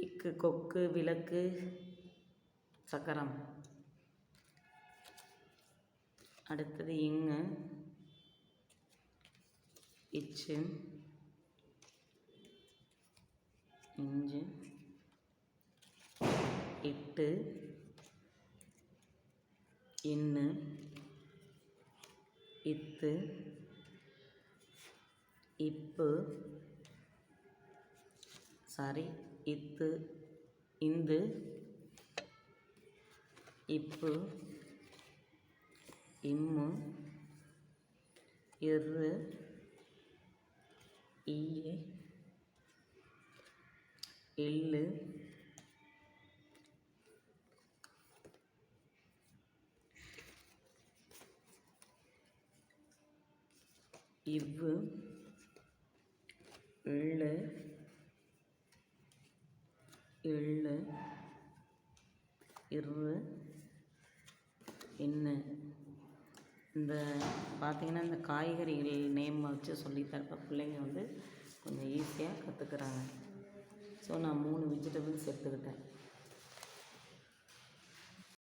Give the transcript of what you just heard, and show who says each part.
Speaker 1: இக்கு கொக்கு விளக்கு சக்கரம். அடுத்தது இங்கு. இச்சு. இஞ்சு. இட்டு. இன்னு. இத்து. இப்பு. சாரி. இத்து இந்து இப்பு இம்மு இரு ஈய எள்ளு இவ்வு எள்ளு எள்ளு இரு. என்ன? இந்த பார்த்திங்கன்னா இந்த காய்கறிகள் நேம் வச்சு சொல்லித்தரப்ப பிள்ளைங்க வந்து கொஞ்சம் ஈஸியாக கற்றுக்குறாங்க ஸோ நான் மூணு வெஜிடபிள்ஸ் எடுத்துக்கிட்டேன்.